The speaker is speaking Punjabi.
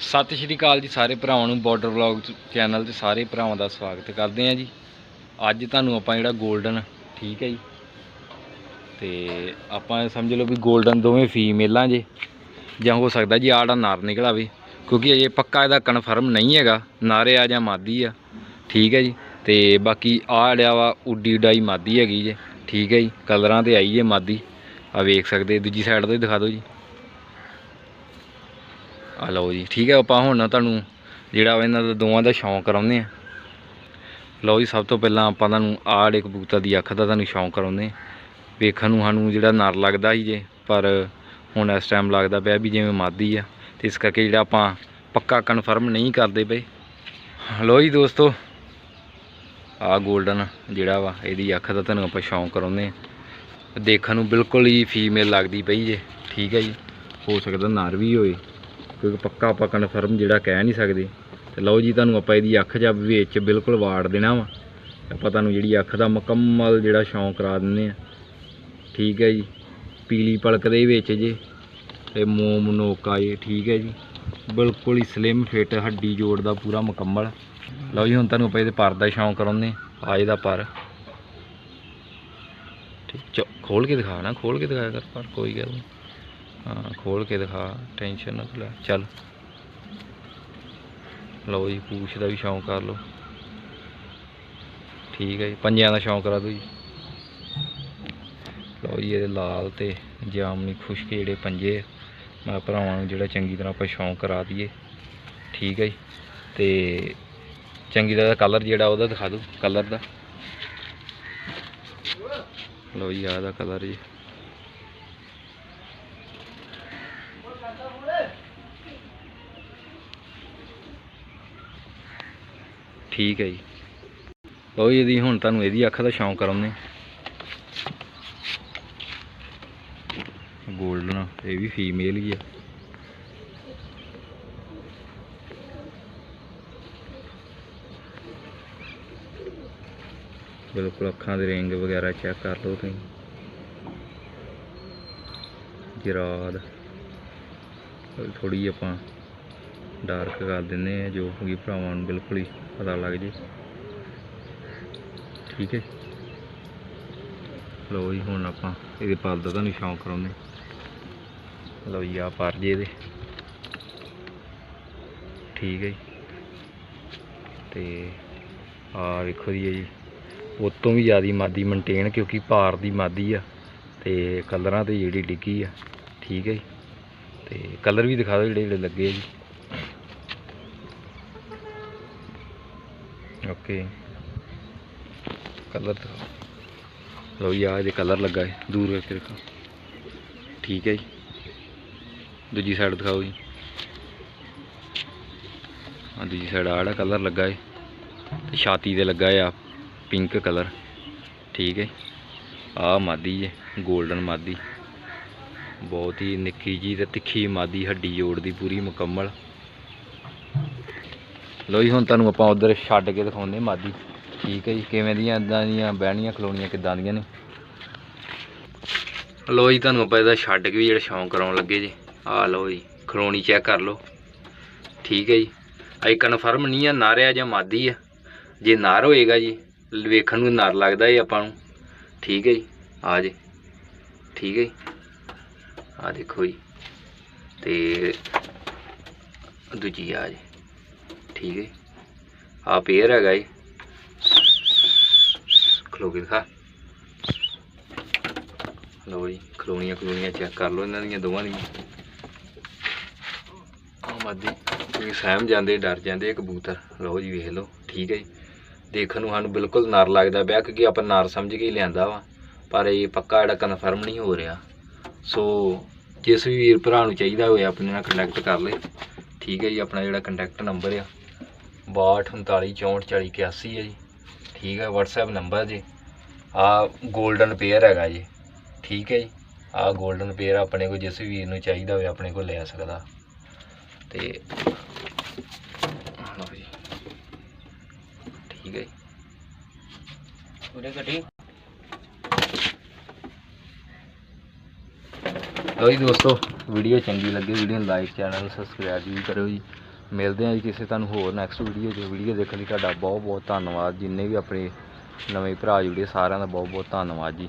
ਸਤਿ ਸ਼੍ਰੀ ਅਕਾਲ ਜੀ ਸਾਰੇ ਭਰਾਵਾਂ ਨੂੰ ਬਾਰਡਰ ਵਲੌਗ ਚੈਨਲ ਤੇ ਸਾਰੇ ਭਰਾਵਾਂ ਦਾ ਸਵਾਗਤ ਕਰਦੇ ਹਾਂ ਜੀ। ਅੱਜ ਤੁਹਾਨੂੰ ਆਪਾਂ ਜਿਹੜਾ 골ਡਨ ਠੀਕ ਹੈ ਜੀ? ਤੇ ਆਪਾਂ ਸਮਝ ਲਓ ਵੀ 골ਡਨ ਦੋਵੇਂ ਫੀਮੇਲਾਂ ਜੇ। ਜਾਂ ਹੋ ਸਕਦਾ ਜੀ ਆੜਾ ਨਾਰ ਨਿਕਲ ਆਵੇ। ਕਿਉਂਕਿ ਅਜੇ ਪੱਕਾ ਇਹਦਾ ਕਨਫਰਮ ਨਹੀਂ ਹੈਗਾ, ਨਾਰੇ ਆ ਜਾਂ ਮਾਦੀ ਆ। ਠੀਕ ਹੈ ਜੀ? ਤੇ ਬਾਕੀ ਆਹ ਜਿਹੜਾ ਵਾ ਉੱਡੀ ਉਡਾਈ ਮਾਦੀ ਹੈਗੀ ਜੇ। ਠੀਕ ਹੈ ਜੀ? ਕਲਰਾਂ ਤੇ ਆਈ ਜੇ ਮਾਦੀ। ਆ ਵੇਖ ਸਕਦੇ, ਦੂਜੀ ਸਾਈਡ ਤੋਂ ਹੀ ਦਿਖਾ ਦਿਓ ਜੀ। ਆ ਲਓ ਜੀ। ਠੀਕ ਹੈ, ਆਪਾਂ ਹੁਣ ਤੁਹਾਨੂੰ ਜਿਹੜਾ ਵਾ ਇਹਨਾਂ ਦਾ ਦੋਵਾਂ ਦਾ ਸ਼ੌਂਕ ਕਰਾਉਂਦੇ ਆ ਲਓ ਜੀ, ਸਭ ਤੋਂ ਪਹਿਲਾਂ ਆਪਾਂ ਤੁਹਾਨੂੰ ਆਹ ਜਿਹੜੇ ਕਬੂਤਰ ਦੀ ਅੱਖ ਦਾ ਤੁਹਾਨੂੰ ਸ਼ੌਂਕ ਕਰਾਉਂਦੇ ਆ ਵੇਖਣ ਨੂੰ ਸਾਨੂੰ ਜਿਹੜਾ ਨਰ ਲੱਗਦਾ ਸੀ ਜੇ, ਪਰ ਹੁਣ ਇਸ ਟਾਈਮ ਲੱਗਦਾ ਪਿਆ ਵੀ ਜਿਵੇਂ ਮਾਦੀ ਆ। ਤੇ ਇਸ ਕਰਕੇ ਜਿਹੜਾ ਆਪਾਂ ਪੱਕਾ ਕਨਫਰਮ ਨਹੀਂ ਕਰਦੇ ਪਏ। ਲਓ ਜੀ ਦੋਸਤੋ ਆ 골ਡਨ ਜਿਹੜਾ ਵਾ, ਇਹਦੀ ਅੱਖ ਦਾ ਤੁਹਾਨੂੰ ਆਪਾਂ ਸ਼ੌਂਕ ਕਰਾਉਂਦੇ ਆ ਦੇਖਣ ਨੂੰ ਬਿਲਕੁਲ ਹੀ ਫੀਮੇਲ ਲੱਗਦੀ ਪਈ ਜੇ। ਠੀਕ ਹੈ ਜੀ, ਹੋ ਸਕਦਾ ਨਰ ਵੀ ਹੋਏ। ਕਿਉਂਕਿ ਪੱਕਾ ਆਪਾਂ ਕਨਫਰਮ ਜਿਹੜਾ ਕਹਿ ਨਹੀਂ ਸਕਦੇ। ਤੇ ਲਓ ਜੀ, ਤੁਹਾਨੂੰ ਆਪਾਂ ਇਹਦੀ ਅੱਖ ਜਾਂ ਵਿੱਚ ਬਿਲਕੁਲ ਵਾੜ ਦੇਣਾ ਵਾ। ਆਪਾਂ ਤੁਹਾਨੂੰ ਜਿਹੜੀ ਅੱਖ ਦਾ ਮੁਕੰਮਲ ਜਿਹੜਾ ਸ਼ੌਂਕ ਕਰਾ ਦਿੰਦੇ ਆ ਠੀਕ ਹੈ ਜੀ, ਪੀਲੀ ਪਲਕ ਦੇ ਵਿੱਚ ਜੇ। ਤੇ ਮੋਮ ਨੋਕਾ ਜੇ ਠੀਕ ਹੈ ਜੀ। ਬਿਲਕੁਲ ਹੀ ਸਲਿਮ ਫਿਟ ਹੱਡੀ ਜੋੜ ਦਾ ਪੂਰਾ ਮੁਕੰਮਲ। ਲਓ ਜੀ, ਹੁਣ ਤੁਹਾਨੂੰ ਆਪਾਂ ਇਹਦੇ ਪਰ ਦਾ ਸ਼ੌਂਕ ਕਰਾਉਂਦੇ ਆ ਇਹਦਾ ਪਰ। ਠੀਕ ਚੋ ਖੋਲ ਕੇ ਦਿਖਾ ਨਾ ਖੋਲ ਕੇ ਦਿਖਾਇਆ ਕਰ ਪਰ, ਕੋਈ ਗੱਲ ਨਹੀਂ। ਹਾਂ ਖੋਲ ਕੇ ਦਿਖਾ ਟੈਨਸ਼ਨ ਨਾ ਲੈ। ਚੱਲ। ਲਓ ਜੀ, ਪੂਛ ਦਾ ਵੀ ਸ਼ੌਂਕ ਕਰ ਲਓ। ਠੀਕ ਹੈ ਜੀ, ਪੰਜਿਆਂ ਦਾ ਸ਼ੌਂਕ ਕਰਾ ਦਿਓ ਜੀ। ਲਓ ਜੀ, ਇਹਦੇ ਲਾਲ ਤੇ ਜਾਮਨੀ ਖੁਸ਼ਕ ਜਿਹੜੇ ਪੰਜੇ, ਮੈਂ ਭਰਾਵਾਂ ਨੂੰ ਜਿਹੜਾ ਚੰਗੀ ਤਰ੍ਹਾਂ ਆਪਾਂ ਸ਼ੌਂਕ ਕਰਾ ਦਈਏ। ਠੀਕ ਹੈ ਜੀ, ਤੇ ਚੰਗੀ ਤਰ੍ਹਾਂ ਕਲਰ ਜਿਹੜਾ ਉਹਦਾ ਦਿਖਾ ਦਿਓ ਕਲਰ ਦਾ। ਲਓ ਜੀ, ਆਹ ਦਾ ਕਲਰ ਜੀ। ਠੀਕ ਹੈ ਜੀ। ਲਓ ਜੀ, ਇਹਦੀ ਹੁਣ ਤੁਹਾਨੂੰ ਇਹਦੀ ਅੱਖ ਦਾ ਸ਼ੌਂਕ ਕਰਾਉਂਦੇ ਗੋਲਡਨ, ਇਹ ਵੀ ਫੀਮੇਲ ਹੀ ਆ। ਬਿਲਕੁਲ ਅੱਖਾਂ ਦੇ ਰਿੰਗ ਵਗੈਰਾ ਚੈੱਕ ਕਰ ਲਓ ਤੁਸੀਂ। ਜਰਾਦ। ਥੋੜੀ ਆਪਾਂ ਡਾਰਕ ਕਰ ਦਿੰਦੇ ਆ ਜੋ ਕਿ ਭਰਾਵਾਂ ਨੂੰ ਬਿਲਕੁਲ ਹੀ ਪਤਾ ਲੱਗ ਜੇ। ਠੀਕ ਹੈ। ਲਓ ਜੀ, ਹੁਣ ਆਪਾਂ ਇਹਦੇ ਪਾਲ ਦਾ ਤੁਹਾਨੂੰ ਸ਼ੌਂਕ ਕਰਾਉਂਦੇ ਲਓ ਜੀ ਆ ਪਰ ਜੇ ਇਹਦੇ। ਠੀਕ ਹੈ ਜੀ। ਤੇ ਆ ਵੇਖੋ ਜੀ, ਇਹ ਜੀ। ਉਹ ਤੋਂ ਵੀ ਜ਼ਿਆਦਾ ਮਾਦੀ ਮੇਨਟੇਨ ਕਿਉਂਕਿ ਭਾਰ ਦੀ ਮਾਦੀ ਆ, ਤੇ ਕਲਰਾਂ ਤੇ ਜਿਹੜੀ ਡਿੱਗੀ ਆ। ਠੀਕ ਹੈ ਜੀ। ਤੇ ਕਲਰ ਵੀ ਦਿਖਾ ਦਿਓ ਜਿਹੜੇ ਜਿਹੜੇ ਲੱਗੇ ਆ ਜੀ। ਓਕੇ। ਕਲਰ ਦਿਖਾਓ। ਲਓ ਜੀ, ਆਹ ਇਹਦੇ ਕਲਰ ਲੱਗਾ ਹੈ, ਦੂਰ ਕਰਕੇ ਦਿਖਾਓ ਠੀਕ ਹੈ ਜੀ। ਦੂਜੀ ਸਾਈਡ ਦਿਖਾਓ ਜੀ। ਆ ਦੂਜੀ ਸਾਈਡ ਆਹ ਜਿਹੜਾ ਕਲਰ ਲੱਗਾ ਹੈ, ਤੇ ਛਾਤੀ ਤੇ ਲੱਗਾ ਆ ਪਿੰਕ ਕਲਰ। ਠੀਕ ਹੈ ਆ ਮਾਦੀ ਜੇ 골ਡਨ ਮਾਦੀ। ਬਹੁਤ ਹੀ ਨਿੱਕੀ ਜੀ ਤੇ ਤਿੱਖੀ ਮਾਦੀ ਹੱਡੀ ਜੋੜ ਦੀ ਪੂਰੀ ਮੁਕੰਮਲ। ਲੋ ਜੀ, ਹੁਣ ਤੁਹਾਨੂੰ ਆਪਾਂ ਉਧਰ ਛੱਡ ਕੇ ਦਿਖਾਉਂਦੇ ਮਾਦੀ। ਠੀਕ ਹੈ ਜੀ, ਕਿਵੇਂ ਦੀਆਂ ਇਦਾਂ ਦੀਆਂ ਬਹਿਣੀਆਂ, ਖਲੋਣੀਆਂ ਕਿੱਦਾਂ ਦੀਆਂ ਨੇ। ਲੋ ਜੀ, ਤੁਹਾਨੂੰ ਆਪਾਂ ਇਹਦਾ ਛੱਡ ਕੇ ਵੀ ਜਿਹੜਾ ਸ਼ੌਂਕ ਕਰਾਉਣ ਲੱਗੇ ਜੀ। ਆ ਲਓ ਜੀ, ਖਲੋਣੀ ਚੈੱਕ ਕਰ ਲਓ। ਠੀਕ ਹੈ ਜੀ ਅਈ ਕਨਫਰਮ ਨਹੀਂ ਆ ਨਾਰਿਆ ਜਾਂ ਮਾਦੀ ਆ। ਜੇ ਨਾਰ ਹੋਏਗਾ ਜੀ, ਵੇਖਣ ਨੂੰ ਨਰ ਲੱਗਦਾ ਏ ਆਪਾਂ ਨੂੰ। ਠੀਕ ਹੈ ਜੀ, ਆ ਜੇ। ਠੀਕ ਹੈ ਜੀ। ਆ ਦੇਖੋ ਜੀ। ਤੇ ਦੂਜੀ ਆ ਜੀ। ਠੀਕ ਹੈ ਆ ਪੇਅਰ ਹੈਗਾ ਜੀ। ਖਲੋ ਕੇ ਦਿਖਾ। ਲਓ ਜੀ, ਖਲੋਣੀਆਂ ਖਲੋਣੀਆਂ ਚੈੱਕ ਕਰ ਲਓ ਇਹਨਾਂ ਦੀਆਂ ਦੋਵਾਂ ਦੀਆਂ। ਆ ਮਾਦੀ ਇਹ ਸਹਿਮ ਜਾਂਦੇ, ਡਰ ਜਾਂਦੇ ਕਬੂਤਰ ਲਓ ਜੀ, ਵੇਖ ਲਓ। ਠੀਕ ਹੈ ਜੀ। ਦੇਖਣ ਨੂੰ ਸਾਨੂੰ ਬਿਲਕੁਲ ਨਰ ਲੱਗਦਾ ਪਿਆ, ਕਿਉਂਕਿ ਆਪਾਂ ਨਰ ਸਮਝ ਕੇ ਹੀ ਲਿਆਂਦਾ ਵਾ। ਪਰ ਇਹ ਪੱਕਾ ਜਿਹੜਾ ਕਨਫਰਮ ਨਹੀਂ ਹੋ ਰਿਹਾ। ਸੋ ਜਿਸ ਵੀ ਵੀਰ ਭਰਾ ਨੂੰ ਚਾਹੀਦਾ ਹੋਵੇ ਆਪਣੇ ਨਾਲ ਕੰਟੈਕਟ ਕਰ ਲੇ ਠੀਕ ਹੈ ਜੀ, ਆਪਣਾ ਜਿਹੜਾ ਕੰਟੈਕਟ ਨੰਬਰ ਆ 6239644081 ਹੈ ਜੀ, ਠੀਕ ਹੈ, WhatsApp ਨੰਬਰ ਜੀ, ਆ 골ਡਨ ਪੇਅਰ ਹੈਗਾ ਜੀ, ਠੀਕ ਹੈ ਜੀ, ਆ 골ਡਨ ਪੇਅਰ ਆਪਣੇ ਕੋਲ ਜਿਸ ਵੀਰ ਨੂੰ ਚਾਹੀਦਾ ਹੋਵੇ ਆਪਣੇ ਕੋਲ ਲੈ ਸਕਦਾ। ਤੇ ਲਓ ਜੀ, ਠੀਕ ਹੈ ਜੀ। ਉਹਦੇ ਗੱਡੀ ਲਓ ਜੀ ਦੋਸਤੋ ਵੀਡੀਓ ਚੰਗੀ ਲੱਗੇ ਵੀਡੀਓ ਨੂੰ ਲਾਈਕ ਚੈਨਲ ਨੂੰ ਸਬਸਕ੍ਰਾਈਬ ਵੀ ਕਰਿਓ ਜੀ। ਮਿਲਦੇ ਹਾਂ ਜੀ ਕਿਸੇ ਤੁਹਾਨੂੰ ਹੋਰ ਨੈਕਸਟ ਵੀਡੀਓ 'ਚ ਵੀਡੀਓ ਦੇਖਣ ਲਈ ਤੁਹਾਡਾ ਬਹੁਤ ਬਹੁਤ ਧੰਨਵਾਦ। ਜਿੰਨੇ ਵੀ ਆਪਣੇ ਨਵੇਂ ਭਰਾ ਜੁੜੇ, ਸਾਰਿਆਂ ਦਾ ਬਹੁਤ ਬਹੁਤ ਧੰਨਵਾਦ ਜੀ।